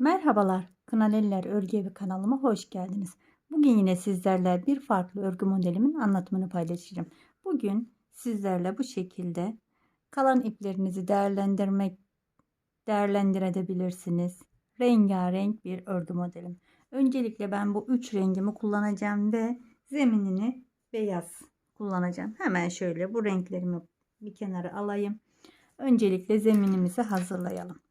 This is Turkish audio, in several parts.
Merhabalar, Kınaleliler Örgü Evi kanalıma hoş geldiniz. Bugün yine sizlerle bir farklı örgü modelimin anlatımını paylaşacağım. Bugün sizlerle bu şekilde kalan iplerinizi değerlendirmek değerlendirebilirsiniz. Rengarenk bir örgü modelim. Öncelikle ben bu üç rengimi kullanacağım ve zeminini beyaz kullanacağım. Hemen şöyle bu renklerimi bir kenara alayım. Öncelikle zeminimizi hazırlayalım.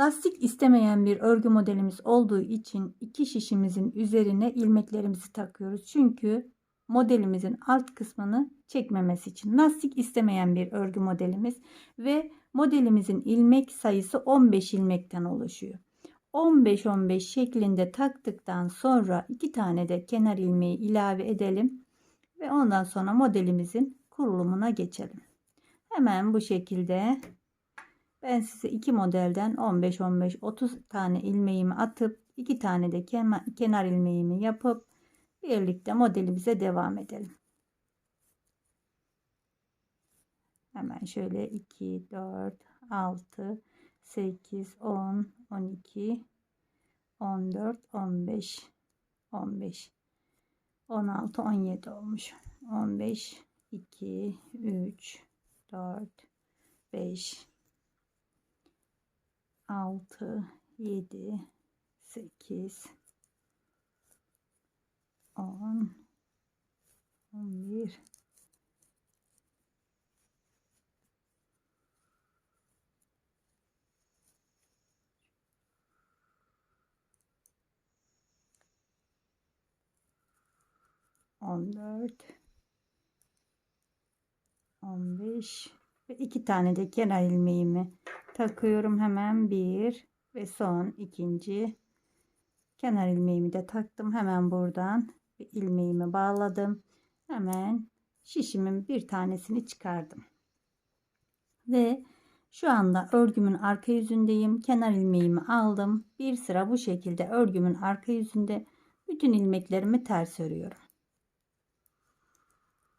Lastik istemeyen bir örgü modelimiz olduğu için iki şişimizin üzerine ilmeklerimizi takıyoruz. Çünkü modelimizin alt kısmını çekmemesi için lastik istemeyen bir örgü modelimiz ve modelimizin ilmek sayısı 15 ilmekten oluşuyor. 15-15 şeklinde taktıktan sonra iki tane de kenar ilmeği ilave edelim ve ondan sonra modelimizin kurulumuna geçelim. Hemen bu şekilde ben size iki modelden 15-15-30 tane ilmeğimi atıp iki tane de kenar ilmeğimi yapıp birlikte modelimize devam edelim. Hemen şöyle 2, 4, 6, 8, 10, 12, 14, 15, 15, 16, 17 olmuş. 15, 2, 3, 4, 5, 6, 7, 8, 10, 11, 14 15 ve iki tane de kenar ilmeğimi takıyorum hemen bir ve son ikinci. Kenar ilmeğimi de taktım. Hemen buradan ilmeğimi bağladım. Hemen şişimin bir tanesini çıkardım. Ve şu anda örgümün arka yüzündeyim. Kenar ilmeğimi aldım. Bir sıra bu şekilde örgümün arka yüzünde bütün ilmeklerimi ters örüyorum.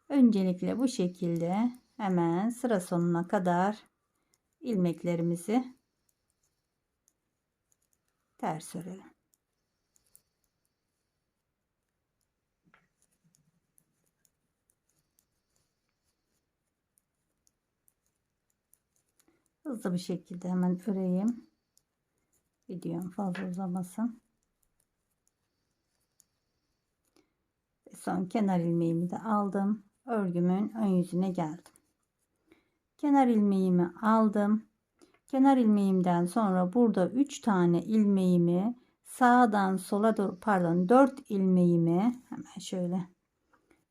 Öncelikle bu şekilde hemen sıra sonuna kadar ilmeklerimizi ters örelim. Hızlı bir şekilde hemen öreyim. Videom fazla uzamasın. Son kenar ilmeğimi de aldım. Örgümün ön yüzüne geldim kenar ilmeğimi aldım. Kenar ilmeğimden sonra burada 3 tane ilmeğimi sağdan sola doğru pardon 4 ilmeğimi hemen şöyle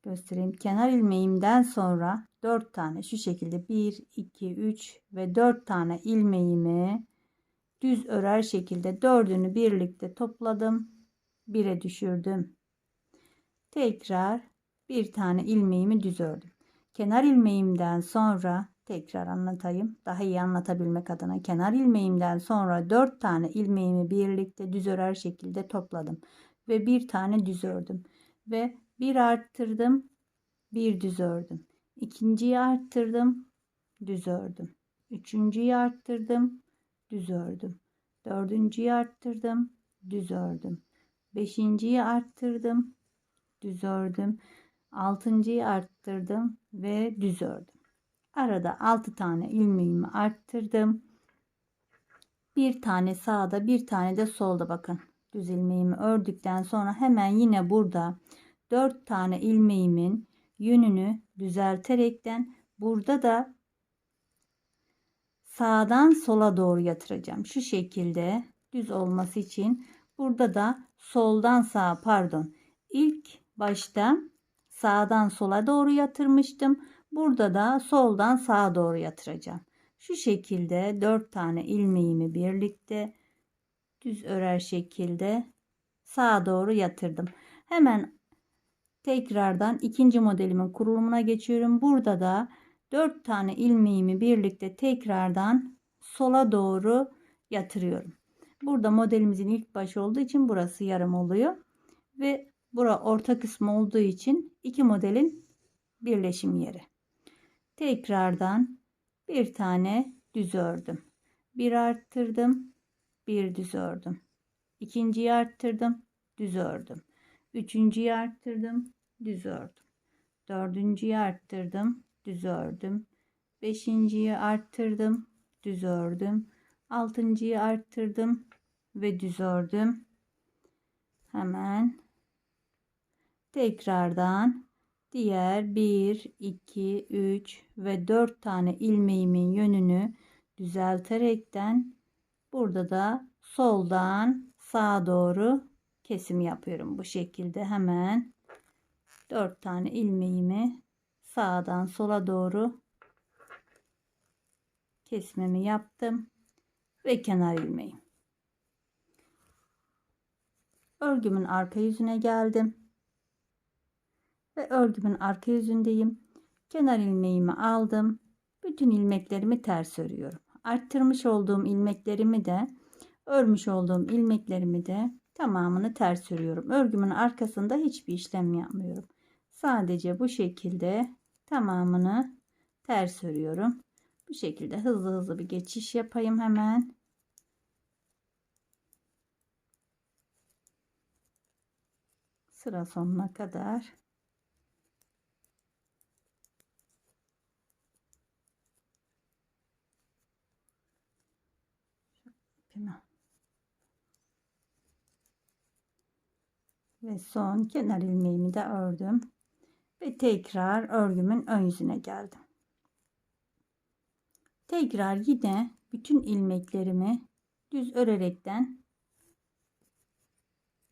göstereyim. Kenar ilmeğimden sonra 4 tane şu şekilde 1 2 3 ve 4 tane ilmeğimi düz örer şekilde dördünü birlikte topladım. 1'e düşürdüm. Tekrar bir tane ilmeğimi düz ördüm. Kenar ilmeğimden sonra Tekrar anlatayım. Daha iyi anlatabilmek adına kenar ilmeğimden sonra 4 tane ilmeğimi birlikte düz örer şekilde topladım. Ve bir tane düz ördüm. Ve bir arttırdım. Bir düz ördüm. İkinciyi arttırdım. Düz ördüm. Üçüncüyü arttırdım. Düz ördüm. Dördüncüyü arttırdım. Düz ördüm. Beşinciyi arttırdım. Düz ördüm. Altıncıyı arttırdım ve düz ördüm. Arada 6 tane ilmeğimi arttırdım. Bir tane sağda bir tane de solda bakın. Düz ilmeğimi ördükten sonra hemen yine burada 4 tane ilmeğimin yönünü düzelterekten burada da sağdan sola doğru yatıracağım. Şu şekilde düz olması için burada da soldan sağa pardon ilk başta sağdan sola doğru yatırmıştım. Burada da soldan sağa doğru yatıracağım. Şu şekilde 4 tane ilmeğimi birlikte düz örer şekilde sağa doğru yatırdım. Hemen tekrardan ikinci modelimin kurulumuna geçiyorum. Burada da 4 tane ilmeğimi birlikte tekrardan sola doğru yatırıyorum. Burada modelimizin ilk başı olduğu için burası yarım oluyor. Ve bura orta kısmı olduğu için iki modelin birleşim yeri tekrardan bir tane düz ördüm. Bir arttırdım. bir düz ördüm. İkinciyi arttırdım, düz ördüm. Üçüncüyü arttırdım, düz ördüm. Dördüncüyü arttırdım, düz ördüm. Beşinciyi arttırdım, düz ördüm. Altıncıyı arttırdım ve düz ördüm. Hemen tekrardan diğer 1, 2, 3 ve 4 tane ilmeğimin yönünü düzelterekten burada da soldan sağa doğru kesim yapıyorum. Bu şekilde hemen 4 tane ilmeğimi sağdan sola doğru kesmemi yaptım ve kenar ilmeğim. Örgümün arka yüzüne geldim. Ve örgümün arka yüzündeyim. Kenar ilmeğimi aldım. Bütün ilmeklerimi ters örüyorum. Arttırmış olduğum ilmeklerimi de örmüş olduğum ilmeklerimi de tamamını ters örüyorum. Örgümün arkasında hiçbir işlem yapmıyorum. Sadece bu şekilde tamamını ters örüyorum. Bu şekilde hızlı hızlı bir geçiş yapayım hemen. Sıra sonuna kadar ipimi ve son kenar ilmeğimi de ördüm ve tekrar örgümün ön yüzüne geldim. Tekrar yine bütün ilmeklerimi düz örerekten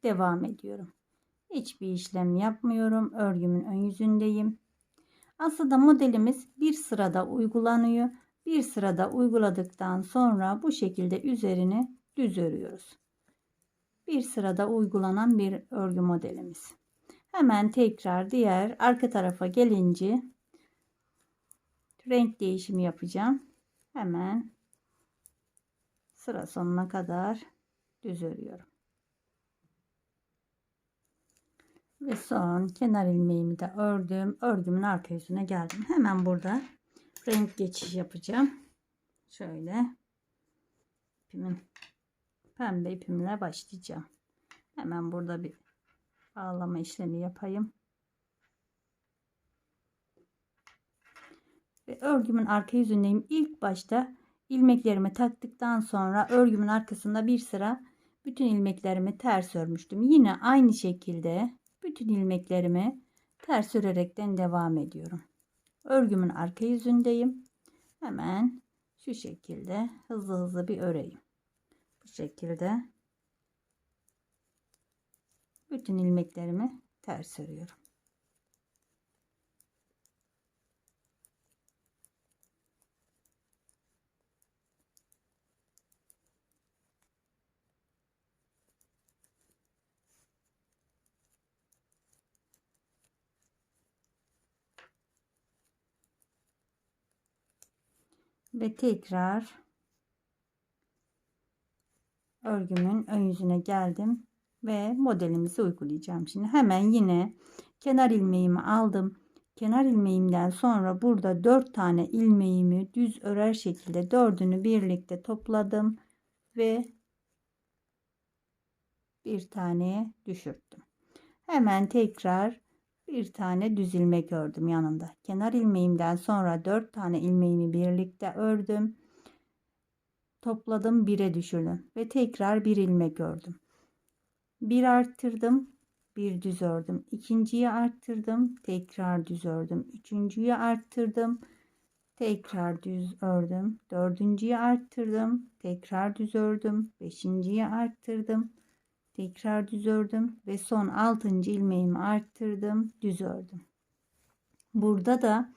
devam ediyorum. Hiçbir işlem yapmıyorum. Örgümün ön yüzündeyim. Aslında modelimiz bir sırada uygulanıyor. Bir sırada uyguladıktan sonra bu şekilde üzerini düz örüyoruz. Bir sırada uygulanan bir örgü modelimiz. Hemen tekrar diğer arka tarafa gelince renk değişimi yapacağım. Hemen sıra sonuna kadar düz örüyorum. Ve son kenar ilmeğimi de ördüm. Örgümün arka yüzüne geldim. Hemen burada renk geçiş yapacağım. Şöyle ipimin pembe ipimle başlayacağım. Hemen burada bir bağlama işlemi yapayım. Ve örgümün arka yüzündeyim. İlk başta ilmeklerimi taktıktan sonra örgümün arkasında bir sıra bütün ilmeklerimi ters örmüştüm. Yine aynı şekilde bütün ilmeklerimi ters örerekten devam ediyorum. Örgümün arka yüzündeyim. Hemen şu şekilde hızlı hızlı bir öreyim. Bu şekilde bütün ilmeklerimi ters örüyorum. Ve tekrar örgümün ön yüzüne geldim ve modelimizi uygulayacağım. Şimdi hemen yine kenar ilmeğimi aldım. Kenar ilmeğimden sonra burada 4 tane ilmeğimi düz örer şekilde dördünü birlikte topladım ve bir tane düşürttüm. Hemen tekrar bir tane düz ilmek ördüm yanında. Kenar ilmeğimden sonra 4 tane ilmeğimi birlikte ördüm. Topladım 1'e düşürdüm ve tekrar bir ilmek ördüm. Bir arttırdım, bir düz ördüm. İkinciyi arttırdım, tekrar düz ördüm. Üçüncüyü arttırdım, tekrar düz ördüm. Dördüncüyü arttırdım, tekrar düz ördüm. Beşinciyi arttırdım, tekrar düz ördüm ve son 6. ilmeğimi arttırdım düz ördüm burada da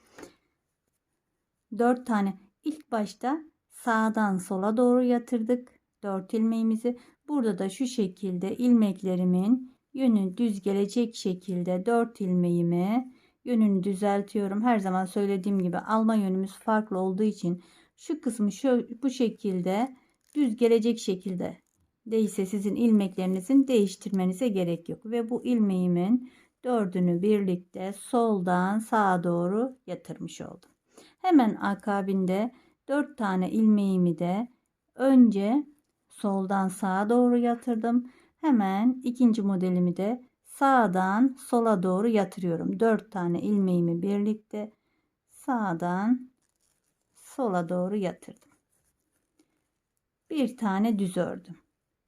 4 tane ilk başta sağdan sola doğru yatırdık 4 ilmeğimizi burada da şu şekilde ilmeklerimin yönü düz gelecek şekilde 4 ilmeğimi yönünü düzeltiyorum her zaman söylediğim gibi alma yönümüz farklı olduğu için şu kısmı şu bu şekilde düz gelecek şekilde değilse sizin ilmeklerinizin değiştirmenize gerek yok. Ve bu ilmeğimin dördünü birlikte soldan sağa doğru yatırmış oldum. Hemen akabinde dört tane ilmeğimi de önce soldan sağa doğru yatırdım. Hemen ikinci modelimi de sağdan sola doğru yatırıyorum. 4 tane ilmeğimi birlikte sağdan sola doğru yatırdım. Bir tane düz ördüm.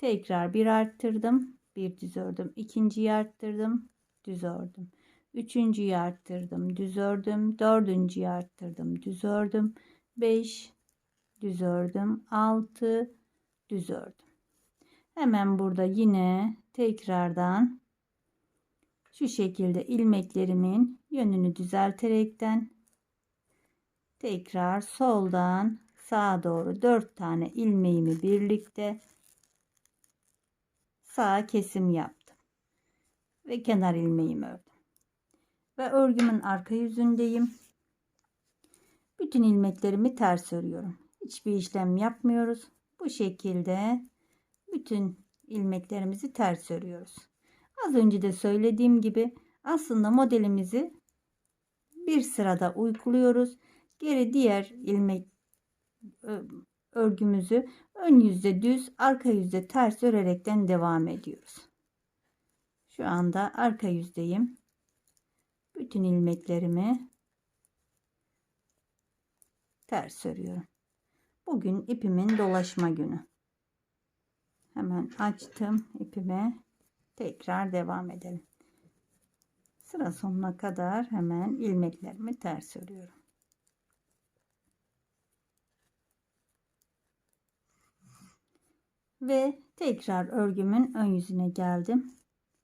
Tekrar bir arttırdım. Bir düz ördüm. İkinciyi arttırdım. Düz ördüm. Üçüncüyü arttırdım. Düz ördüm. Dördüncüyü arttırdım. Düz ördüm. Beş. Düz ördüm. Altı. Düz ördüm. Hemen burada yine tekrardan şu şekilde ilmeklerimin yönünü düzelterekten tekrar soldan sağa doğru 4 tane ilmeğimi birlikte sağa kesim yaptım. Ve kenar ilmeğimi ördüm. Ve örgümün arka yüzündeyim. Bütün ilmeklerimi ters örüyorum. Hiçbir işlem yapmıyoruz. Bu şekilde bütün ilmeklerimizi ters örüyoruz. Az önce de söylediğim gibi aslında modelimizi bir sırada uyguluyoruz. Geri diğer ilmek örgümüzü ön yüzde düz, arka yüzde ters örerekten devam ediyoruz. Şu anda arka yüzdeyim. Bütün ilmeklerimi ters örüyorum. Bugün ipimin dolaşma günü. Hemen açtım ipimi. Tekrar devam edelim. Sıra sonuna kadar hemen ilmeklerimi ters örüyorum. Ve tekrar örgümün ön yüzüne geldim.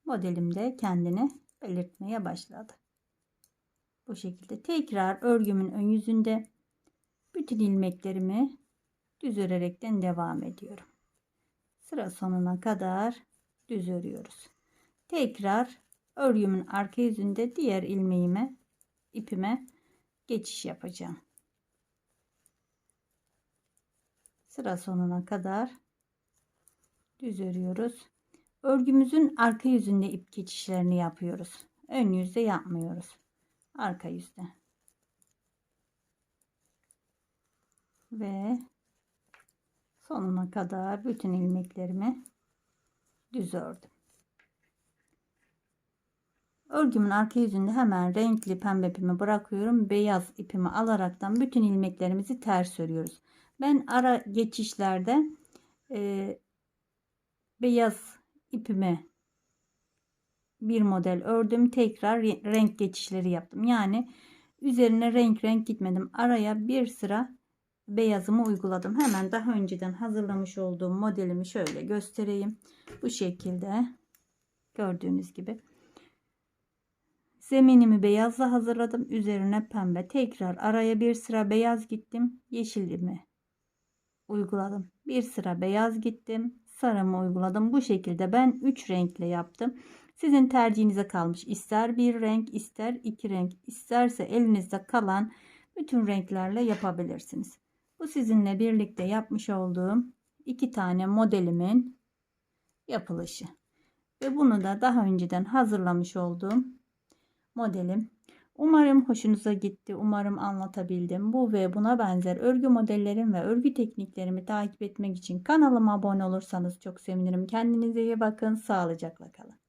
Modelim de kendini belirtmeye başladı. Bu şekilde tekrar örgümün ön yüzünde bütün ilmeklerimi düz örerekten devam ediyorum. Sıra sonuna kadar düz örüyoruz. Tekrar örgümün arka yüzünde diğer ilmeğime ipime geçiş yapacağım. Sıra sonuna kadar düz örüyoruz. Örgümüzün arka yüzünde ip geçişlerini yapıyoruz. Ön yüzde yapmıyoruz. Arka yüzde. Ve sonuna kadar bütün ilmeklerimi düz ördüm. Örgümün arka yüzünde hemen renkli pembe ipimi bırakıyorum. Beyaz ipimi alaraktan bütün ilmeklerimizi ters örüyoruz. Ben ara geçişlerde e, beyaz ipimi bir model ördüm. Tekrar renk geçişleri yaptım. Yani üzerine renk renk gitmedim. Araya bir sıra beyazımı uyguladım. Hemen daha önceden hazırlamış olduğum modelimi şöyle göstereyim. Bu şekilde gördüğünüz gibi. Zeminimi beyazla hazırladım. Üzerine pembe. Tekrar araya bir sıra beyaz gittim. Yeşilimi uyguladım. Bir sıra beyaz gittim. Sarımı uyguladım. Bu şekilde ben 3 renkle yaptım. Sizin tercihinize kalmış. İster bir renk, ister iki renk, isterse elinizde kalan bütün renklerle yapabilirsiniz. Bu sizinle birlikte yapmış olduğum iki tane modelimin yapılışı. Ve bunu da daha önceden hazırlamış olduğum modelim. Umarım hoşunuza gitti. Umarım anlatabildim. Bu ve buna benzer örgü modellerim ve örgü tekniklerimi takip etmek için kanalıma abone olursanız çok sevinirim. Kendinize iyi bakın. Sağlıcakla kalın.